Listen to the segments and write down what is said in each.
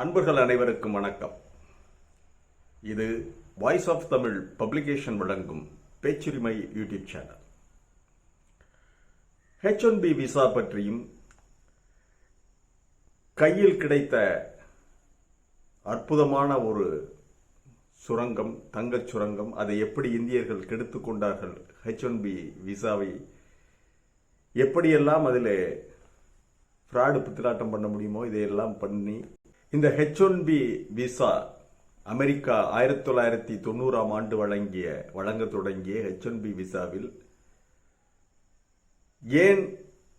அன்பர்கள் அனைவருக்கும் வணக்கம். இது வாய்ஸ் ஆஃப் தமிழ் பப்ளிகேஷன் வழங்கும் பேச்சுரிமை YouTube channel. H one B visa பற்றியும் கையில் கிடைத்த அற்புதமான ஒரு சுரங்கம் தங்கச் சுரங்கம் அதை எப்படி இந்தியர்கள் கெடுத்துக் கொண்டார்கள் ஹெச் ஒன் பி விசாவை எப்படியெல்லாம் அதில் ஃப்ராடு பித்தலாட்டம் பண்ண முடியுமோ இதையெல்லாம் பண்ணி இந்த H one B visa America ஆயிரத்தி தொள்ளாயிரத்தி தொண்ணூறாம் ஆண்டு வழங்கிய வழங்க தொடங்கிய ஹெச் ஒன் பி விசாவில் ஏன்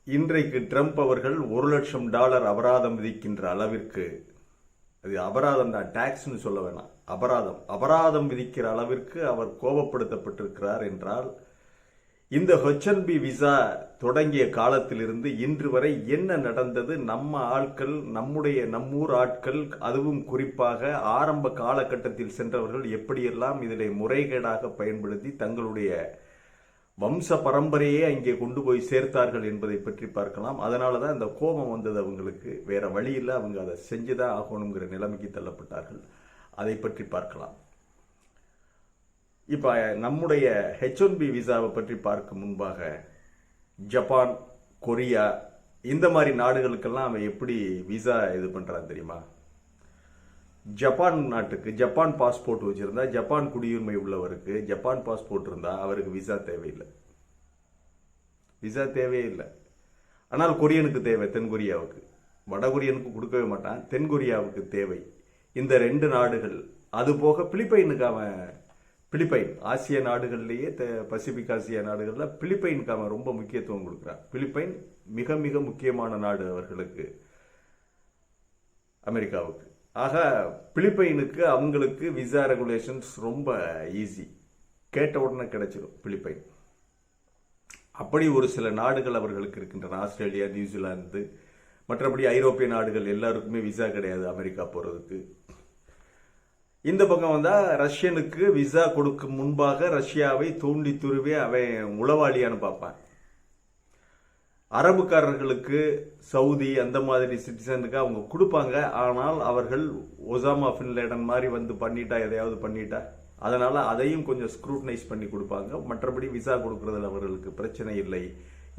இன்றைக்கு ட்ரம்ப் அவர்கள் ஒரு லட்சம் டாலர் அபராதம் விதிக்கின்ற அளவிற்கு அது அபராதம் தான் டாக்ஸ்னு சொல்ல வேணாம் அபராதம் அபராதம் விதிக்கிற அளவிற்கு அவர் கோபப்படுத்தப்பட்டிருக்கிறார் என்றால் இந்த ஹெச்என்பி விசா தொடங்கிய காலத்திலிருந்து இன்று வரை என்ன நடந்தது? நம்ம ஆட்கள் நம்முடைய நம்மூர் ஆட்கள் அதுவும் குறிப்பாக ஆரம்ப காலகட்டத்தில் சென்றவர்கள் எப்படியெல்லாம் இதில் முறைகேடாக பயன்படுத்தி தங்களுடைய வம்ச பரம்பரையே அங்கே கொண்டு போய் சேர்த்தார்கள் என்பதை பற்றி பார்க்கலாம். அதனால தான் இந்த கோபம் வந்தது அவங்களுக்கு. வேற வழியில் அவங்க அதை செஞ்சுதான் ஆகணுங்கிற நிலைமைக்கு தள்ளப்பட்டார்கள். அதை பற்றி பார்க்கலாம். இப்போ நம்முடைய ஹெச் ஒன் பி விசாவை பற்றி பார்க்க முன்பாக ஜப்பான் கொரியா இந்த மாதிரி நாடுகளுக்கெல்லாம் அவன் எப்படி விசா இது பண்ணுறான் தெரியுமா? ஜப்பான் நாட்டுக்கு ஜப்பான் பாஸ்போர்ட் வச்சிருந்தா ஜப்பான் குடியுரிமை உள்ளவருக்கு ஜப்பான் பாஸ்போர்ட் இருந்தால் அவருக்கு விசா தேவையில்லை. விசா தேவையே இல்லை. ஆனால் கொரியனுக்கு தேவை தென்கொரியாவுக்கு. வடகொரியனுக்கு கொடுக்கவே மாட்டான் தென்கொரியாவுக்கு தேவை. இந்த ரெண்டு நாடுகள் அது போக பிலிப்பைனுக்கு அவன் பிலிப்பைன் ஆசிய நாடுகள்லேயே பசிபிக் ஆசிய நாடுகளில் பிலிப்பைனுக்கு அவன் ரொம்ப முக்கியத்துவம் கொடுக்குறான் பிலிப்பைன் மிக மிக முக்கியமான நாடு அவர்களுக்கு அமெரிக்காவுக்கு. ஆக பிலிப்பைனுக்கு அவங்களுக்கு விசா ரெகுலேஷன்ஸ் ரொம்ப ஈஸி. கேட்ட உடனே கிடைச்சிடும் பிலிப்பைன். அப்படி ஒரு சில நாடுகள் அவர்களுக்கு இருக்கின்றன. ஆஸ்திரேலியா நியூசிலாந்து மற்றபடி ஐரோப்பிய நாடுகள் எல்லாருக்குமே விசா கிடையாது அமெரிக்கா போகிறதுக்கு இந்த பக்கம் வந்தால் ரஷ்யனுக்கு விசா கொடுக்கும் முன்பாக ரஷ்யாவை தூண்டி துருவி அவன் உளவாளியான்னு பார்ப்பான். அரபுக்காரர்களுக்கு சவுதி அந்த மாதிரி சிட்டிசனுக்கு அவங்க கொடுப்பாங்க. ஆனால் அவர்கள் ஒசாமா பின்லேடன் மாதிரி வந்து பண்ணிட்டா எதையாவது பண்ணிட்டா அதனால் அதையும் கொஞ்சம் ஸ்க்ரூட்டனைஸ் பண்ணி கொடுப்பாங்க. மற்றபடி விசா கொடுக்கறதுல அவர்களுக்கு பிரச்சனை இல்லை.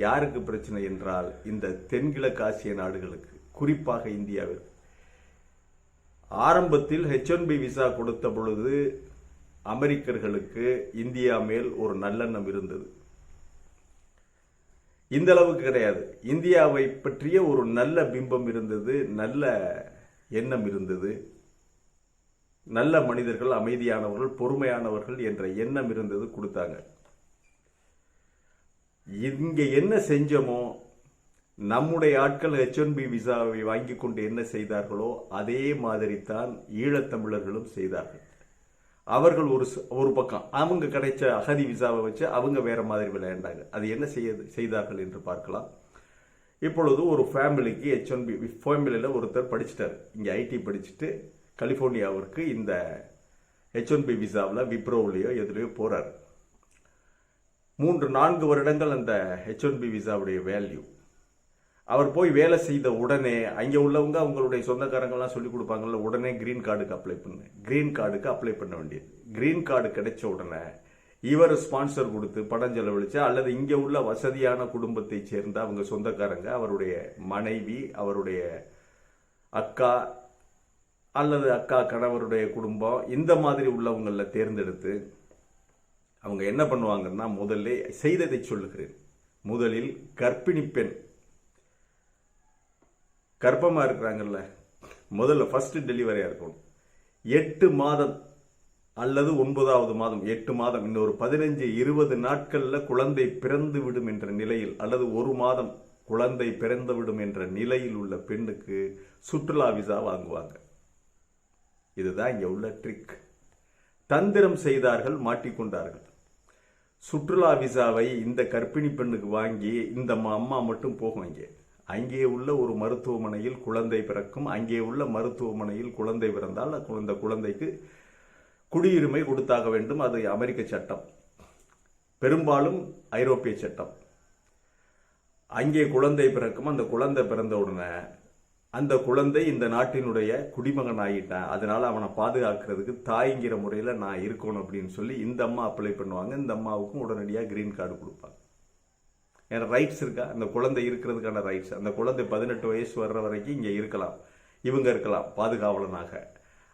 யாருக்கு பிரச்சனை என்றால் இந்த தென்கிழக்கு ஆசிய நாடுகளுக்கு குறிப்பாக இந்தியாவிற்கு. ஆரம்பத்தில் ஹெச் ஒன் பி விசா கொடுத்த பொழுது அமெரிக்கர்களுக்கு இந்தியா மேல் ஒரு நல்லெண்ணம் இருந்தது. இந்த அளவுக்கு கிடையாது. இந்தியாவை பற்றிய ஒரு நல்ல பிம்பம் இருந்தது நல்ல எண்ணம் இருந்தது. நல்ல மனிதர்கள் அமைதியானவர்கள் பொறுமையானவர்கள் என்ற எண்ணம் இருந்தது கொடுத்தாங்க. இங்க என்ன செஞ்சோமோ நம்முடைய ஆட்கள் ஹெச் ஒன் பி விசாவை வாங்கி கொண்டு என்ன செய்தார்களோ அதே மாதிரி தான் ஈழத்தமிழர்களும் செய்தார்கள். அவர்கள் ஒரு ஒரு பக்கம் அவங்க கிடைச்ச அகதி விசாவை வச்சு அவங்க வேற மாதிரி விளையாண்டாங்க. அது என்ன செய்ய செய்தார்கள் என்று பார்க்கலாம். இப்பொழுது ஒரு ஃபேமிலிக்கு ஹெச் ஒன் பி ஃபேமிலியில் ஒருத்தர் படிச்சிட்டார். இங்கே ஐடி படிச்சுட்டு கலிஃபோர்னியாவிற்கு இந்த ஹெச் ஒன் பி விசாவில் விப்ரோவிலையோ எதுலையோ போகிறார் மூன்று நான்கு வருடங்கள் அந்த ஹெச் ஒன் பி விசாவுடைய வேல்யூ அவர் போய் வேலை செய்த உடனே அங்கே உள்ளவங்க அவங்களுடைய சொந்தக்காரங்கள்லாம் சொல்லி கொடுப்பாங்கல்ல உடனே கிரீன் கார்டுக்கு அப்ளை பண்ணு. கிரீன் கார்டுக்கு அப்ளை பண்ண வேண்டியது. கிரீன் கார்டு கிடைச்ச உடனே இவர் ஸ்பான்சர் கொடுத்து படம் செலவழிச்சு அல்லது இங்கே உள்ள வசதியான குடும்பத்தை சேர்ந்த அவங்க சொந்தக்காரங்க அவருடைய மனைவி அவருடைய அக்கா அல்லது அக்கா கணவருடைய குடும்பம் இந்த மாதிரி உள்ளவங்களில் தேர்ந்தெடுத்து அவங்க என்ன பண்ணுவாங்கன்னா முதல்ல செய்ததை சொல்லுகிறேன். முதலில் கர்ப்பிணி பெண் கர்ப்பமாக இருக்கிறாங்கல்ல முதல்ல ஃபஸ்ட்டு டெலிவரியாக இருக்கணும். எட்டு மாதம் அல்லது ஒன்பதாவது மாதம் எட்டு மாதம் இன்னொரு பதினஞ்சு இருபது நாட்களில் குழந்தை பிறந்து விடும் என்ற நிலையில் அல்லது ஒரு மாதம் குழந்தை பிறந்து விடும் என்ற நிலையில் உள்ள பெண்ணுக்கு சுற்றுலா விசா வாங்குவாங்க. இதுதான் இங்கே உள்ள ட்ரிக் தந்திரம் செய்தார்கள் மாட்டிக்கொண்டார்கள் சுற்றுலா விசாவை இந்த கர்ப்பிணி பெண்ணுக்கு வாங்கி இந்த அம்மா மட்டும் போகும் இங்கே. அங்கே உள்ள ஒரு மருத்துவமனையில் குழந்தை பிறக்கும். அங்கே உள்ள மருத்துவமனையில் குழந்தை பிறந்தால் அந்த குழந்தைக்கு குடியுரிமை கொடுத்தாக வேண்டும். அது அமெரிக்க சட்டம். பெரும்பாலும் ஐரோப்பிய சட்டம். அங்கே குழந்தை பிறக்கும். அந்த குழந்தை பிறந்த உடனே அந்த குழந்தை இந்த நாட்டினுடைய குடிமகன் ஆகிட்டான் அதனால் அவனை பாதுகாக்கிறதுக்கு தாய்ங்கிற முறையில் நான் இருக்கணும் அப்படின்னு சொல்லி இந்த அம்மா அப்ளை பண்ணுவாங்க. இந்த அம்மாவுக்கும் உடனடியாக கிரீன் கார்டு கொடுப்பாங்க. ரைட்ஸ் இருக்கா? அந்த குழந்தை இருக்கிறதுக்கான ரைட்ஸ் அந்த குழந்தை பதினெட்டு வயசு வர்ற வரைக்கும் இங்கே இருக்கலாம். இவங்க இருக்கலாம் பாதுகாவலனாக.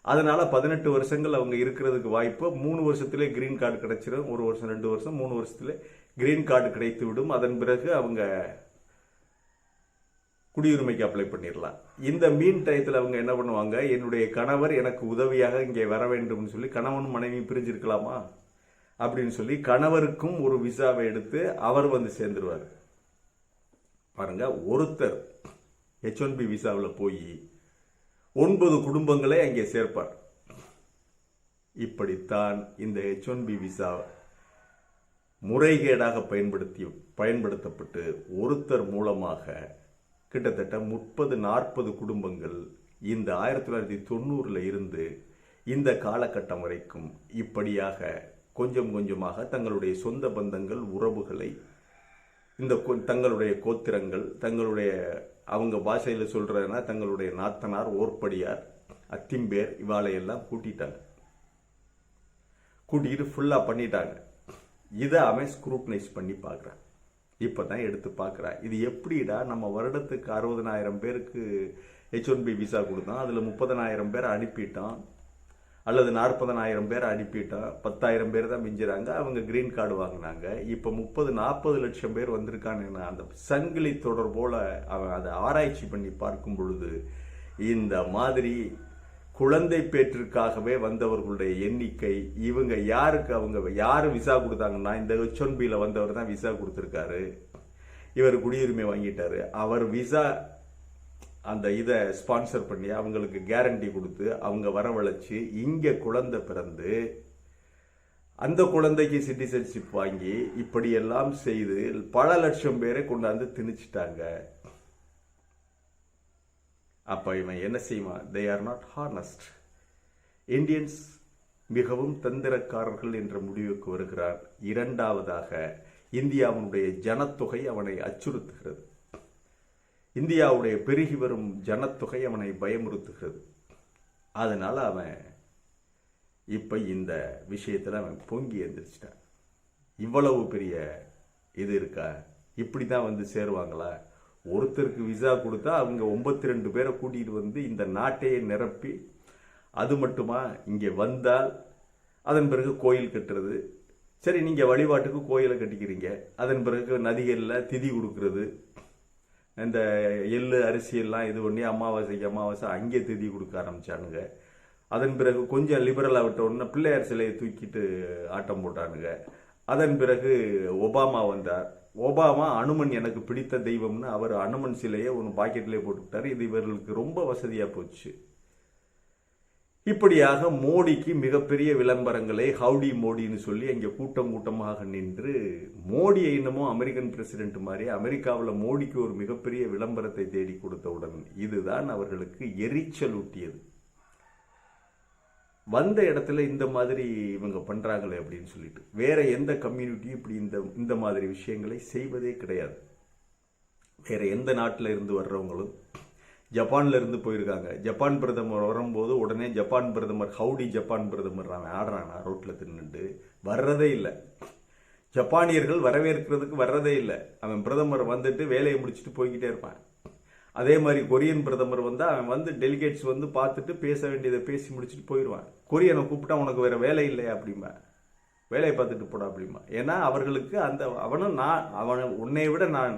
அதனால் பதினெட்டு வருஷங்கள் அவங்க இருக்கிறதுக்கு வாய்ப்பு. மூணு வருஷத்திலே கிரீன் கார்டு கிடைச்சிடும் ஒரு வருஷம் ரெண்டு வருஷம் மூணு வருஷத்துலேயே கிரீன் கார்டு கிடைத்து விடும். அதன் பிறகு அவங்க குடியுரிமைக்கு அப்ளை பண்ணிடலாம் இந்த மீன் டயத்தில் அவங்க என்ன பண்ணுவாங்க? என்னுடைய கணவர் எனக்கு உதவியாக இங்கே வர வேண்டும்னு சொல்லி கணவன் மனைவி பிரிஞ்சிருக்கலாமா? அப்படின்னு சொல்லி கணவருக்கும் ஒரு விசாவை எடுத்து அவர் வந்து சேர்ந்துருவார். பாருங்க ஒருத்தர் ஹெச் ஒன் பி விசாவில் போய் ஒன்பது குடும்பங்களை அங்கே சேர்ப்பார். இப்படித்தான் இந்த ஹெச் ஒன் பி விசா முறைகேடாக பயன்படுத்தி பயன்படுத்தப்பட்டு ஒருத்தர் மூலமாக கிட்டத்தட்ட முப்பது நாற்பது குடும்பங்கள் இந்த ஆயிரத்தி தொள்ளாயிரத்தி தொண்ணூறில் இருந்து இந்த காலகட்டம் வரைக்கும் இப்படியாக கொஞ்சம் கொஞ்சமாக தங்களுடைய சொந்த பந்தங்கள் உறவுகளை இந்த கொ- தங்களுடைய கோத்திரங்கள் தங்களுடைய அவங்க பாஷையில் சொல்கிறதுனா தங்களுடைய நாத்தனார் ஓர்ப்படியார் அத்திம்பேர் இவாளையெல்லாம் கூட்டிட்டாங்க. கூட்டிக்கிட்டு ஃபுல்லாக பண்ணிட்டாங்க. இதை அவன் ஸ்க்ரூட்னைஸ் பண்ணி பார்க்குறான். இப்போ தான் எடுத்து பார்க்குறான். இது எப்படிடா நம்ம வருடத்துக்கு அறுபதனாயிரம் பேருக்கு ஹெச் ஒன் பி விசா கொடுத்தோம் அதில் முப்பதனாயிரம் பேரை அனுப்பிட்டோம் அல்லது நாற்பதனாயிரம் பேர் அனுப்பிட்டோம் பத்தாயிரம் பேர் தான் மிஞ்சுறாங்க. அவங்க கிரீன் கார்டு வாங்கினாங்க. இப்போ முப்பது நாற்பது லட்சம் பேர் வந்திருக்கான்னு அந்த சங்கிலி தொடர் போல் அவன் அதை ஆராய்ச்சி பண்ணி பார்க்கும் பொழுது இந்த மாதிரி குழந்தை பேற்றிற்காகவே வந்தவர்களுடைய எண்ணிக்கை இவங்க யாருக்கு அவங்க யார் விசா கொடுத்தாங்கன்னா இந்த சொன்பியில் வந்தவர் தான் விசா கொடுத்துருக்காரு. இவர் குடியுரிமை வாங்கிட்டாரு. அவர் விசா அந்த இதை ஸ்பான்சர் பண்ணி அவங்களுக்கு கேரண்டி கொடுத்து அவங்க வரவழைச்சு இங்கே குழந்தை பிறந்து அந்த குழந்தைக்கு சிட்டிசன்ஷிப் வாங்கி இப்படியெல்லாம் செய்து பல லட்சம் பேரை கொண்டாந்து திணிச்சிட்டாங்க. அப்போ இவன் என்ன செய்வான்? They are not honest Indians மிகவும் தந்திரக்காரர்கள் என்ற முடிவுக்கு வருகிறார். இரண்டாவதாக இந்தியாவினுடைய ஜனத்தொகை அவனை அச்சுறுத்துகிறது. இந்தியாவுடைய பெருகி வரும் ஜனத்தொகை அவனை பயமுறுத்துகிறது. அதனால் அவன் இப்போ இந்த விஷயத்தில் அவன் பொங்கி எழுந்திரிச்சிட்டான் இவ்வளவு பெரிய இது இருக்கா? இப்படி தான் வந்து சேருவாங்களா? ஒருத்தருக்கு விசா கொடுத்தா அவங்க ஒம்பத்தி ரெண்டு பேரை கூட்டிகிட்டு வந்து இந்த நாட்டையே நிரப்பி அது மட்டுமா? இங்கே வந்தால் அதன் பிறகு கோயில் கட்டுறது. சரி நீங்கள் வழிபாட்டுக்கு கோயிலை கட்டிக்கிறீங்க. அதன் பிறகு நதிகளில் திதி கொடுக்கறது. இந்த எள்ளு அரிசியெல்லாம் இது பண்ணி அமாவாசைக்கு அமாவாசை அங்கே திதி கொடுக்க ஆரம்பிச்சானுங்க. அதன் பிறகு கொஞ்சம் லிபரலாக விட்ட உடனே பிள்ளையார் சிலையை தூக்கிட்டு ஆட்டம் போட்டானுங்க. அதன் பிறகு ஒபாமா வந்தார். ஒபாமா அனுமன் எனக்கு பிடித்த தெய்வம்னு அவர் அனுமன் சிலையை ஒன்று பாக்கெட்லேயே போட்டுவிட்டார் இது இவர்களுக்கு ரொம்ப வசதியாக போச்சு. இப்படியாக மோடிக்கு மிகப்பெரிய விளம்பரங்களை ஹவுடி மோடின்னு சொல்லி அங்கே கூட்டம் கூட்டமாக நின்று மோடியை இன்னமும் அமெரிக்கன் பிரசிடென்ட் மாதிரி அமெரிக்காவில் மோடிக்கு ஒரு மிகப்பெரிய விளம்பரத்தை தேடி கொடுத்தவுடன் இதுதான் அவர்களுக்கு எரிச்சல் ஊட்டியது. வந்த இடத்துல இந்த மாதிரி இவங்க பண்ணுறாங்களே அப்படின்னு சொல்லிட்டு வேற எந்த கம்யூனிட்டியும் இப்படி இந்த இந்த மாதிரி விஷயங்களை செய்வதே கிடையாது. வேற எந்த நாட்டில் இருந்து வர்றவங்களும் ஜப்பான்ல இருந்து போயிருக்காங்க. ஜப்பான் பிரதமர் வரும்போது உடனே ஜப்பான் பிரதமர் ஹவுடி ஜப்பான் பிரதமர் அவன் ஆடுறானா ரோட்டில் தின்னுட்டு வர்றதே இல்லை. ஜப்பானியர்கள் வரவேற்கிறதுக்கு வர்றதே இல்லை. அவன் பிரதமர் வந்துட்டு வேலையை முடிச்சுட்டு போய்கிட்டே இருப்பான். அதே மாதிரி கொரியன் பிரதமர் வந்து அவன் வந்து டெலிகேட்ஸ் வந்து பார்த்துட்டு பேச வேண்டியதை பேசி முடிச்சுட்டு போயிடுவான் கொரியனை கூப்பிட்டா உனக்கு வேற வேலை இல்லை அப்படிம்பா. வேலையை பார்த்துட்டு போடா அப்படிமா ஏன்னா அவர்களுக்கு அந்த அவனும் நான் அவன் உன்னை விட நான்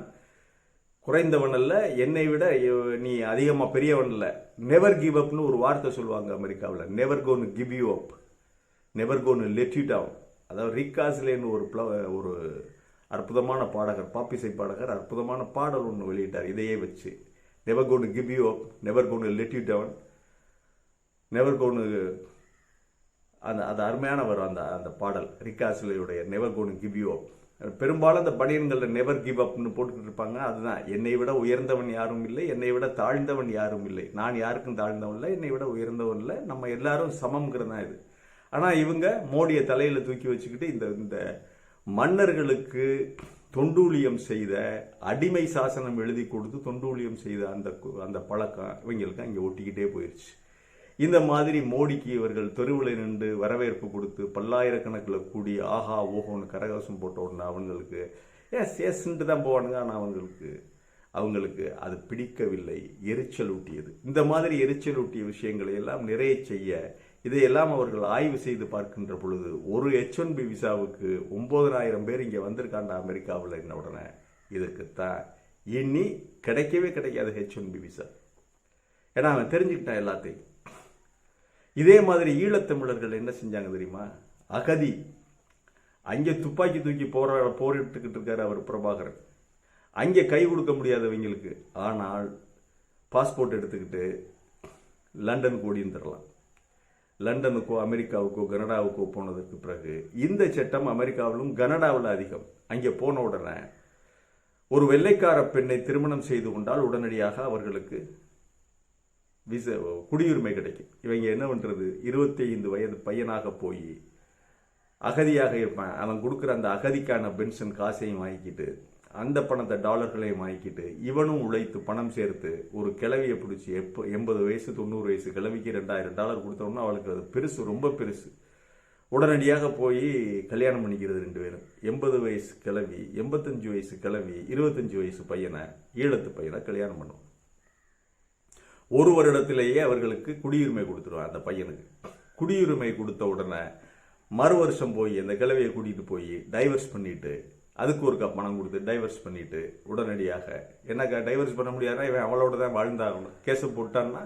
குறைந்தவன் அல்ல என்னை விட நீ அதிகமாக பெரியவன் இல்லை நெவர் கிவ் அப்னு ஒரு வார்த்தை சொல்லுவாங்க அமெரிக்காவில். Never gonna give you up never gonna let you down அதாவது ரிக்காஸ்லேன்னு ஒரு ப்ள ஒரு அற்புதமான பாடகர் பாப்பிசை பாடகர் அற்புதமான பாடல் ஒன்று வெளியிட்டார் இதையே வச்சு. Never gonna give you up never gonna let you down never gonna அந்த அது அருமையான வரும் அந்த அந்த பாடல். ரிக்காஸ்லேயுடைய never gonna give you up பெரும்பாலும் அந்த பனியன்களில் நெவர் கிவ் அப்னு போட்டுக்கிட்டு இருப்பாங்க. அதுதான். என்னை விட உயர்ந்தவன் யாரும் இல்லை. என்னை விட தாழ்ந்தவன் யாரும் இல்லை. நான் யாருக்கும் தாழ்ந்தவன் இல்லை. என்னை விட உயர்ந்தவன் இல்லை. நம்ம எல்லாரும் சமம்ங்கிறது தான் இது. ஆனால் இவங்க மோடியை தலையில் தூக்கி வச்சுக்கிட்டு இந்த இந்த மன்னர்களுக்கு தொண்டூழியம் செய்த அடிமை சாசனம் எழுதி கொடுத்து தொண்டூழியம் செய்த அந்த கு- அந்த பழக்கம் இவங்களுக்கு அங்கே ஒட்டிக்கிட்டே போயிடுச்சு இந்த மாதிரி மோடிக்கு இவர்கள் தெருவில் நின்று வரவேற்பு கொடுத்து பல்லாயிரக்கணக்கில் கூடி ஆஹா ஓஹோன்னு கரகசம் போட்ட உடனே அவங்களுக்கு எஸ் எஸ்ன்ட்டு தான் போவானுங்க. ஆனால் அவங்களுக்கு அவங்களுக்கு அது பிடிக்கவில்லை. எரிச்சல் ஊட்டியது. இந்த மாதிரி எரிச்சல் ஊட்டிய விஷயங்களை எல்லாம் நிறைய செய்ய இதையெல்லாம் அவர்கள் ஆய்வு செய்து பார்க்கின்ற பொழுது ஒரு ஹெச் ஒன் பி விசாவுக்கு ஒன்பதனாயிரம் பேர் இங்கே வந்திருக்காண்டா அமெரிக்காவில் என்ன உடனே? இதுக்குத்தான் இனி கிடைக்கவே கிடைக்காது ஹெச் ஒன் பி விசா. ஏன்னா அவன் தெரிஞ்சுக்கிட்டான் எல்லாத்தையும். இதே மாதிரி ஈழத்தமிழர்கள் என்ன செஞ்சாங்க தெரியுமா? அகதி. அங்கே துப்பாக்கி தூக்கி போராட போரிட்டுக்கிட்டு இருக்காரு அவர் பிரபாகரன். அங்கே கை கொடுக்க முடியாதவங்களுக்கு ஆனால் பாஸ்போர்ட் எடுத்துக்கிட்டு லண்டனுக்கு ஓடிந்துடலாம் லண்டனுக்கோ அமெரிக்காவுக்கோ கனடாவுக்கோ போனதற்கு பிறகு இந்த சட்டம் அமெரிக்காவிலும் கனடாவில் அதிகம். அங்கே போன உடனே ஒரு வெள்ளைக்கார பெண்ணை திருமணம் செய்து கொண்டால் உடனடியாக அவர்களுக்கு விச குடியுரிமை கிடைக்கும். இவங்க என்ன பண்ணுறது இருபத்தி ஐந்து வயது பையனாக போய் அகதியாக இருப்பான் அவன் கொடுக்குற அந்த அகதிக்கான பென்ஷன் காசையும் வாங்கிக்கிட்டு அந்த பணத்தை டாலர்களையும் வாங்கிக்கிட்டு இவனும் உழைத்து பணம் சேர்த்து ஒரு கிளவியை பிடிச்சி எப்போ எண்பது வயசு தொண்ணூறு வயசு கிளவிக்கு ரெண்டாயிரம் டாலர் கொடுத்தோம்னா அவளுக்கு அது பெருசு ரொம்ப பெருசு. உடனடியாக போய் கல்யாணம் பண்ணிக்கிறது ரெண்டு பேரும். எண்பது வயசு கிளவி எண்பத்தஞ்சு வயசு கிளவி இருபத்தஞ்சு வயசு பையனை ஈழத்து பையனை கல்யாணம் பண்ணுவோம் ஒரு வருடத்திலேயே அவர்களுக்கு குடியுரிமை கொடுத்துருவான் அந்த பையனுக்கு. குடியுரிமை கொடுத்த உடனே மறு வருஷம் போய் அந்த கிழவியை கூட்டிகிட்டு போய் டைவர்ஸ் பண்ணிட்டு அதுக்கு ஒரு பணம் கொடுத்து டைவர்ஸ் பண்ணிட்டு உடனடியாக என்னக்கா டைவர்ஸ் பண்ண முடியாதுன்னா இவன் அவளோட தான் வாழ்ந்தாகணும். கேஸை போட்டான்னா?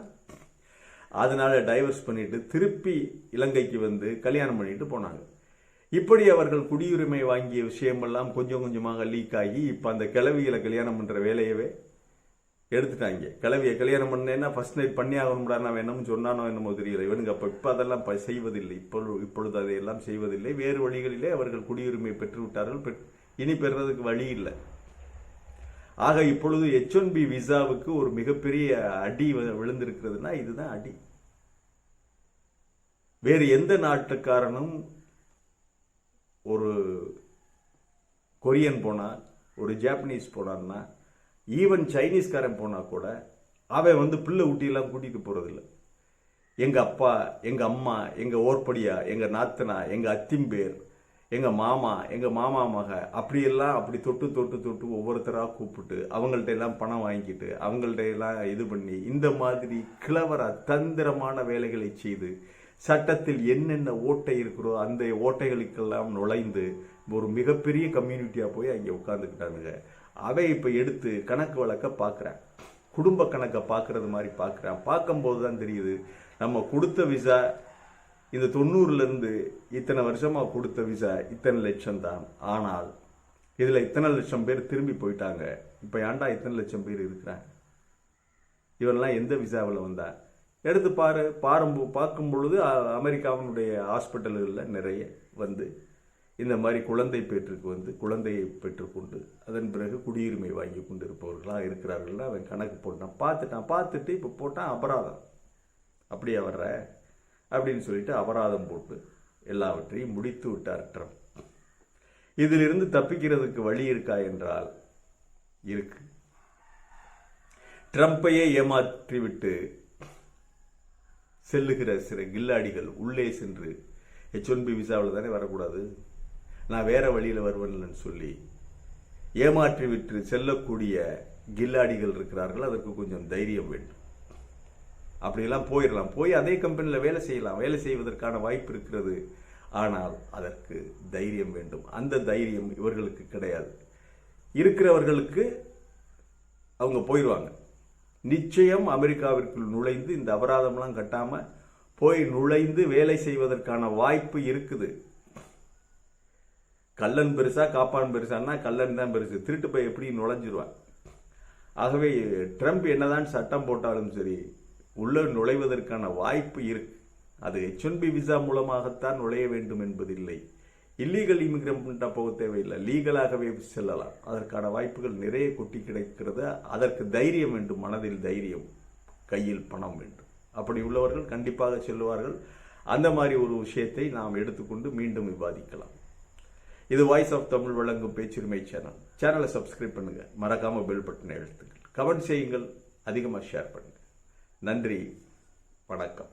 அதனால டைவர்ஸ் பண்ணிட்டு திருப்பி இலங்கைக்கு வந்து கல்யாணம் பண்ணிட்டு போனாங்க. இப்படி அவர்கள் குடியுரிமை வாங்கிய விஷயமெல்லாம் கொஞ்சம் கொஞ்சமாக லீக் ஆகி இப்போ அந்த கிழவிகளை கல்யாணம் பண்ணுற வேலையவே எடுத்துட்டாங்க. கிளவியை கல்யாணம் பண்ணேன்னா ஃபர்ஸ்ட் நைட் பண்ணி ஆகணும்டா நான் என்னமோ சொன்னானோ என்னமோ தெரியல. இவனுங்க அப்போ இப்போ அதெல்லாம் ப- செய்வதில்லை. இப்பொழுது இப்பொழுது அதையெல்லாம் செய்வதில்லை. வேறு வழிகளிலே அவர்கள் குடியுரிமை பெற்று விட்டார்கள் இனி பெறுறதுக்கு வழி இல்லை. ஆக இப்பொழுது எச் ஒன் பி விசாவுக்கு ஒரு மிகப்பெரிய அடி விழுந்திருக்கிறதுனா இதுதான் அடி. வேறு எந்த நாட்டுக்காரனும் ஒரு கொரியன் போனால் ஒரு ஜாப்பனீஸ் போனான்னா ஈவன் சைனீஸ்காரன் போனால் கூட அவன் வந்து பிள்ளை ஊட்டியெல்லாம் கூட்டிகிட்டு போகிறதில்ல எங்கள் அப்பா எங்கள் அம்மா எங்கள் ஓர்படியா எங்கள் நாத்தனா எங்கள் அத்திம்பேர் எங்கள் மாமா எங்கள் மாமா மக அப்படியெல்லாம் அப்படி தொட்டு தொட்டு தொட்டு ஒவ்வொருத்தராக கூப்பிட்டு அவங்கள்ட்ட எல்லாம் பணம் வாங்கிட்டு அவங்கள்ட்ட எல்லாம் இது பண்ணி இந்த மாதிரி கிளவரா தந்திரமான வேலைகளை செய்து சட்டத்தில் என்னென்ன ஓட்டை இருக்கிறோ அந்த ஓட்டைகளுக்கெல்லாம் நுழைந்து ஒரு மிகப்பெரிய கம்யூனிட்டியாக போய் அங்கே உட்காந்துக்கிட்டானுங்க அதை இப்போ எடுத்து கணக்கு வழக்க பார்க்குறான் குடும்ப கணக்கை பார்க்குறது மாதிரி பார்க்குறான் பார்க்கும்போது தான் தெரியுது நம்ம கொடுத்த விசா இந்த தொண்ணூறுலேருந்து இத்தனை வருஷமாக கொடுத்த விசா இத்தனை லட்சம் தான். ஆனால் இதில் இத்தனை லட்சம் பேர் திரும்பி போயிட்டாங்க. இப்போ ஏன்டா இத்தனை லட்சம் பேர் இருக்கிறாங்க? இவன்லாம் எந்த விசாவில் வந்தா? எடுத்து பாரு பாரும்போ பார்க்கும் பொழுது அமெரிக்காவினுடைய ஹாஸ்பிட்டல்களில் நிறைய வந்து இந்த மாதிரி குழந்தை பேற்றுக்கு வந்து குழந்தையை பெற்றுக்கொண்டு அதன் பிறகு குடியுரிமை வாங்கி கொண்டு இருப்பவர்களாக இருக்கிறார்கள் அவன் கணக்கு போட்டான். பார்த்துட்டான். பார்த்துட்டு இப்போ போட்டான் அபராதம். அப்படியே வர்ற? அப்படின்னு சொல்லிட்டு அபராதம் போட்டு எல்லாவற்றையும் முடித்து விட்டார் ட்ரம்ப். இதிலிருந்து தப்பிக்கிறதுக்கு வழி இருக்கா என்றால் இருக்கு. ட்ரம்ப்பையே ஏமாற்றிவிட்டு செல்லுகிற சில கில்லாடிகள் உள்ளே சென்று ஹெச் ஒன் பி விசாவில் தானே வரக்கூடாது? நான் வேற வழியில் வருவேன்னு சொல்லி ஏமாற்றி விட்டு செல்லக்கூடிய கில்லாடிகள் இருக்கிறார்கள். அதற்கு கொஞ்சம் தைரியம் வேண்டும். அப்படியெல்லாம் போயிடலாம் போய் அதே கம்பெனியில் வேலை செய்யலாம். வேலை செய்வதற்கான வாய்ப்பு இருக்கிறது. ஆனால் அதற்கு தைரியம் வேண்டும். அந்த தைரியம் இவர்களுக்கு கிடையாது. இருக்கிறவர்களுக்கு அவங்க போயிடுவாங்க நிச்சயம் அமெரிக்காவிற்குள் நுழைந்து இந்த அபராதம்லாம் கட்டாமல் போய் நுழைந்து வேலை செய்வதற்கான வாய்ப்பு இருக்குது. கல்லன் பெருசா காப்பான் பெருசான்னா கல்லன் தான் பெருசு. திருட்டு போய் எப்படி நுழைஞ்சிருவான்? ஆகவே ட்ரம்ப் என்னதான் சட்டம் போட்டாலும் சரி உள்ள நுழைவதற்கான வாய்ப்பு இருக்கு. அது எச் விசா மூலமாகத்தான் நுழைய வேண்டும் என்பதில்லை. இல்லீகல் இமிகிரண்ட்டா போக தேவையில்லை. லீகலாகவே செல்லலாம். அதற்கான வாய்ப்புகள் நிறைய கொட்டி கிடைக்கிறது அதற்கு தைரியம் வேண்டும். மனதில் தைரியம் கையில் பணம் வேண்டும். அப்படி உள்ளவர்கள் கண்டிப்பாக செல்வார்கள் அந்த மாதிரி ஒரு விஷயத்தை நாம் எடுத்துக்கொண்டு மீண்டும் விவாதிக்கலாம். இது வாய்ஸ் ஆஃப் தமிழ் வழங்கும் பேச்சுரிமை சேனல் சேனலை சப்ஸ்கிரைப் பண்ணுங்க. மறக்காம பெல் பட்டனை எழுத்துங்கள் கமெண்ட் செய்யுங்கள். அதிகமாக ஷேர் பண்ணுங்க நன்றி. வணக்கம்.